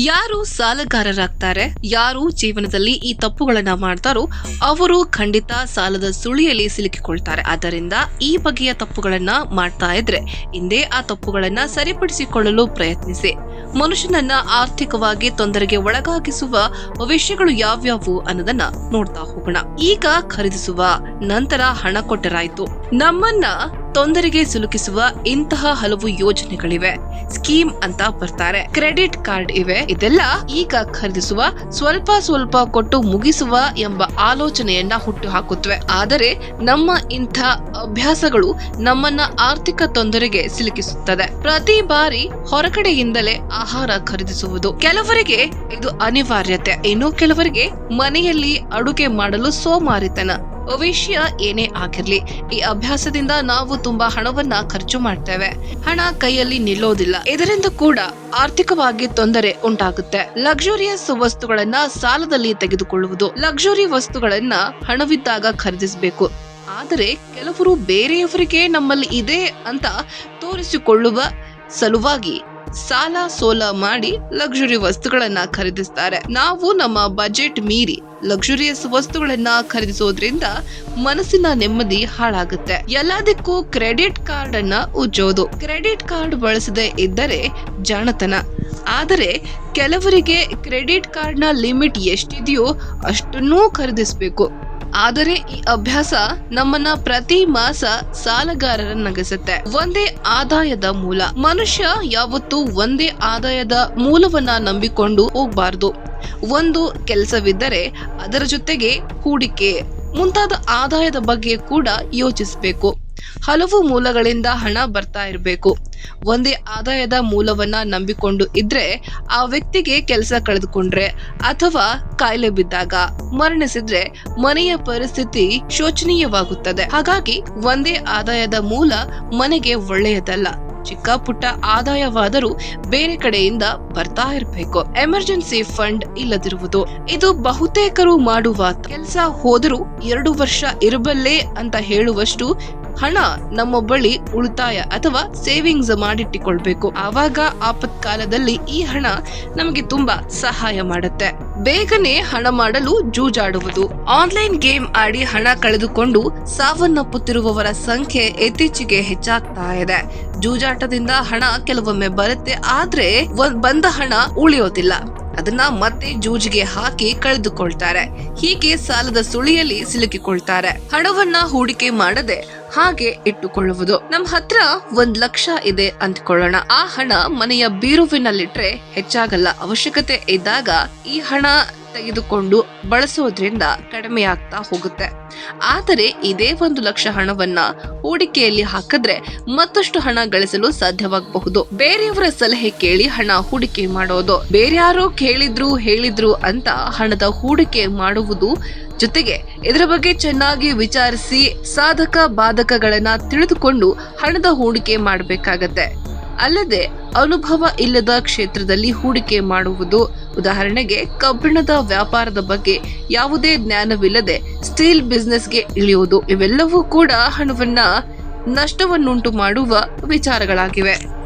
ಯಾರು ಸಾಲಗಾರರಾಗ್ತಾರೆ, ಯಾರು ಜೀವನದಲ್ಲಿ ಈ ತಪ್ಪುಗಳನ್ನ ಮಾಡ್ತಾರೋ ಅವರು ಖಂಡಿತ ಸಾಲದ ಸುಳಿಯಲ್ಲಿ ಸಿಲುಕಿಕೊಳ್ತಾರೆ. ಆದ್ದರಿಂದ ಈ ಬಗೆಯ ತಪ್ಪುಗಳನ್ನ ಮಾಡ್ತಾ ಇದ್ರೆ ಹಿಂದೆ ಆ ತಪ್ಪುಗಳನ್ನ ಸರಿಪಡಿಸಿಕೊಳ್ಳಲು ಪ್ರಯತ್ನಿಸಿ. ಮನುಷ್ಯನನ್ನ ಆರ್ಥಿಕವಾಗಿ ತೊಂದರೆಗೆ ಒಳಗಾಗಿಸುವ ವಿಷಯಗಳು ಯಾವ್ಯಾವು ಅನ್ನೋದನ್ನ ನೋಡ್ತಾ ಹೋಗೋಣ. ಈಗ ಖರೀದಿಸುವ ನಂತರ ಹಣ ಕೊಟ್ಟರಾಯ್ತು. ನಮ್ಮನ್ನ ತೊಂದರೆಗೆ ಸಿಲುಕಿಸುವ ಇಂತಹ ಹಲವು ಯೋಜನೆಗಳಿವೆ. ಸ್ಕೀಮ್ ಅಂತ ಬರ್ತಾರೆ. ಕ್ರೆಡಿಟ್ ಕಾರ್ಡ್ ಇವೆ. ಇದೆಲ್ಲ ಈಗ ಖರೀದಿಸುವ, ಸ್ವಲ್ಪ ಸ್ವಲ್ಪ ಕೊಟ್ಟು ಮುಗಿಸುವ ಎಂಬ ಆಲೋಚನೆಯನ್ನ ಹುಟ್ಟು ಹಾಕುತ್ತವೆ ಆದರೆ ನಮ್ಮ ಇಂಥ ಅಭ್ಯಾಸಗಳು ನಮ್ಮನ್ನ ಆರ್ಥಿಕ ತೊಂದರೆಗೆ ಸಿಲುಕಿಸುತ್ತದೆ. ಪ್ರತಿ ಬಾರಿ ಹೊರಗಡೆಯಿಂದಲೇ ಆಹಾರ ಖರೀದಿಸುವುದು ಕೆಲವರಿಗೆ ಇದು ಅನಿವಾರ್ಯತೆ. ಇನ್ನು ಕೆಲವರಿಗೆ ಮನೆಯಲ್ಲಿ ಅಡುಗೆ ಮಾಡಲು ಸೋಮಾರಿತನ. ವಿಷಯ ಏನೇ ಆಗಿರ್ಲಿ, ಈ ಅಭ್ಯಾಸದಿಂದ ನಾವು ತುಂಬಾ ಹಣವನ್ನ ಖರ್ಚು ಮಾಡ್ತೇವೆ. ಹಣ ಕೈಯಲ್ಲಿ ನಿಲ್ಲೋದಿಲ್ಲ. ಇದರಿಂದ ಕೂಡ ಆರ್ಥಿಕವಾಗಿ ತೊಂದರೆ ಉಂಟಾಗುತ್ತೆ. ಲಕ್ಸುರಿಯಸ್ ವಸ್ತುಗಳನ್ನ ಸಾಲದಲ್ಲಿ ತೆಗೆದುಕೊಳ್ಳುವುದು. ಲಕ್ಸುರಿ ವಸ್ತುಗಳನ್ನ ಹಣವಿದ್ದಾಗ ಖರೀದಿಸಬೇಕು. ಆದರೆ ಕೆಲವರು ಬೇರೆಯವರಿಗೆ ನಮ್ಮಲ್ಲಿ ಇದೆ ಅಂತ ತೋರಿಸಿಕೊಳ್ಳುವ ಸಲುವಾಗಿ ಸಾಲ ಸೋಲ ಮಾಡಿ ಲಕ್ಸುರಿ ವಸ್ತುಗಳನ್ನ ಖರೀದಿಸ್ತಾರೆ. ನಾವು ನಮ್ಮ ಬಜೆಟ್ ಮೀರಿ ಲಕ್ಸುರಿಯಸ್ ವಸ್ತುಗಳನ್ನ ಖರೀದಿಸೋದ್ರಿಂದ ಮನಸ್ಸಿನ ನೆಮ್ಮದಿ ಹಾಳಾಗುತ್ತೆ. ಎಲ್ಲದಕ್ಕೂ ಕ್ರೆಡಿಟ್ ಕಾರ್ಡ್ ಅನ್ನ ಉಜ್ಜೋದು. ಕ್ರೆಡಿಟ್ ಕಾರ್ಡ್ ಬಳಸದೆ ಇದ್ದರೆ ಜಾಣತನ. ಆದರೆ ಕೆಲವರಿಗೆ ಕ್ರೆಡಿಟ್ ಕಾರ್ಡ್ನ ಲಿಮಿಟ್ ಎಷ್ಟಿದೆಯೋ ಅಷ್ಟನ್ನೂ ಖರೀದಿಸಬೇಕು. ಆದರೆ ಈ ಅಭ್ಯಾಸ ನಮ್ಮನ್ನ ಪ್ರತಿ ಮಾಸ ಸಾಲಗಾರರನ್ನಾಗಿಸುತ್ತೆ ಒಂದೇ ಆದಾಯದ ಮೂಲ. ಮನುಷ್ಯ ಯಾವತ್ತೂ ಒಂದೇ ಆದಾಯದ ಮೂಲವನ್ನ ನಂಬಿಕೊಂಡು ಹೋಗ್ಬಾರ್ದು. ಒಂದು ಕೆಲಸವಿದ್ದರೆ ಅದರ ಜೊತೆಗೆ ಹೂಡಿಕೆ. ಮುಂತಾದ ಆದಾಯದ ಬಗ್ಗೆ ಕೂಡ ಯೋಚಿಸಬೇಕು. ಹಲವು ಮೂಲಗಳಿಂದ ಹಣ ಬರ್ತಾ ಇರಬೇಕು. ಒಂದೇ ಆದಾಯದ ಮೂಲವನ್ನ ನಂಬಿಕೊಂಡು ಇದ್ರೆ ಆ ವ್ಯಕ್ತಿಗೆ ಕೆಲಸ ಕಳೆದುಕೊಂಡ್ರೆ ಅಥವಾ ಕಾಯಿಲೆ ಬಿದ್ದಾಗ ಮರಣಿಸಿದ್ರೆ ಮನೆಯ ಪರಿಸ್ಥಿತಿ ಶೋಚನೀಯವಾಗುತ್ತದೆ. ಹಾಗಾಗಿ ಒಂದೇ ಆದಾಯದ ಮೂಲ ಮನೆಗೆ ಒಳ್ಳೆಯದಲ್ಲ. ಚಿಕ್ಕ ಪುಟ್ಟ ಆದಾಯವಾದರೂ ಬೇರೆ ಕಡೆಯಿಂದ ಬರ್ತಾ ಇರಬೇಕು. ಎಮರ್ಜೆನ್ಸಿ ಫಂಡ್ ಇಲ್ಲದಿರುವುದು. ಇದು ಬಹುತೇಕರು ಮಾಡುವ ಕೆಲಸ ಹೋದರೂ ಎರಡು ವರ್ಷ ಇರಬಲ್ಲೇ ಅಂತ ಹೇಳುವಷ್ಟು ಹಣ ನಮ್ಮ ಬಳಿ ಉಳಿತಾಯ ಅಥವಾ ಸೇವಿಂಗ್ಸ್ ಮಾಡಿಟ್ಟುಕೊಳ್ಬೇಕು. ಆವಾಗ ಆಪತ್ಕಾಲದಲ್ಲಿ ಈ ಹಣ ನಮಗೆ ತುಂಬಾ ಸಹಾಯ ಮಾಡುತ್ತೆ. ಬೇಗನೆ ಹಣ ಮಾಡಲು ಜೂಜಾಡುವುದು. ಆನ್ಲೈನ್ ಗೇಮ್ ಆಡಿ ಹಣ ಕಳೆದುಕೊಂಡು ಸಾವನ್ನಪ್ಪುತ್ತಿರುವವರ ಸಂಖ್ಯೆ ಇತ್ತೀಚೆಗೆ ಹೆಚ್ಚಾಗ್ತಾ ಇದೆ. ಜೂಜಾಟದಿಂದ ಹಣ ಕೆಲವೊಮ್ಮೆ ಬರುತ್ತೆ, ಆದ್ರೆ ಬಂದ ಹಣ ಉಳಿಯೋದಿಲ್ಲ. ಅದನ್ನ ಮತ್ತೆ ಜೂಜಿಗೆ ಹಾಕಿ ಕಳೆದುಕೊಳ್ತಾರೆ. ಹೀಗೆ ಸಾಲದ ಸುಳಿಯಲ್ಲಿ ಸಿಲುಕಿಕೊಳ್ತಾರೆ. ಹಣವನ್ನ ಹೂಡಿಕೆ ಮಾಡದೆ ಹಾಗೆ ಇಟ್ಟುಕೊಳ್ಳುವುದು. ನಮ್ ಹತ್ರ ಒಂದ್ ಲಕ್ಷ ಇದೆ ಅಂದ್ಕೊಳ್ಳೋಣ. ಆ ಹಣ ಮನೆಯ ಬೀರುವಿನಲ್ಲಿಟ್ರೆ ಹೆಚ್ಚಾಗಲ್ಲ. ಅವಶ್ಯಕತೆ ಇದ್ದಾಗ ಈ ಹಣ ತೆಗೆದುಕೊಂಡು ಬಳಸೋದ್ರಿಂದ ಕಡಿಮೆ ಆಗ್ತಾ ಹೋಗುತ್ತೆ. ಆದರೆ ಇದೇ ಒಂದು ಲಕ್ಷ ಹಣವನ್ನ ಹೂಡಿಕೆಯಲ್ಲಿ ಹಾಕಿದ್ರೆ ಮತ್ತಷ್ಟು ಹಣ ಗಳಿಸಲು ಸಾಧ್ಯವಾಗಬಹುದು. ಬೇರೆಯವರ ಸಲಹೆ ಕೇಳಿ ಹಣ ಹೂಡಿಕೆ ಮಾಡೋದು. ಬೇರ್ಯಾರೋ ಕೇಳಿದ್ರು ಹೇಳಿದ್ರು ಅಂತ ಹಣದ ಹೂಡಿಕೆ ಮಾಡುವುದು ಜೊತೆಗೆ ಇದರ ಬಗ್ಗೆ ಚೆನ್ನಾಗಿ ವಿಚಾರಿಸಿ ಸಾಧಕ ಬಾಧಕಗಳನ್ನ ತಿಳಿದುಕೊಂಡು ಹಣದ ಹೂಡಿಕೆ ಮಾಡಬೇಕಾಗತ್ತೆ. ಅಲ್ಲದೆ ಅನುಭವ ಇಲ್ಲದ ಕ್ಷೇತ್ರದಲ್ಲಿ ಹೂಡಿಕೆ ಮಾಡುವುದು ಉದಾಹರಣೆಗೆ, ಕಬ್ಬಿಣದ ವ್ಯಾಪಾರದ ಬಗ್ಗೆ ಯಾವುದೇ ಜ್ಞಾನವಿಲ್ಲದೆ ಸ್ಟೀಲ್ ಬಿಸ್ನೆಸ್ಗೆ ಇಳಿಯುವುದು ಇವೆಲ್ಲವೂ ಕೂಡ ಹಣವನ್ನ ನಷ್ಟವನ್ನುಂಟು ಮಾಡುವ ವಿಚಾರಗಳಾಗಿವೆ.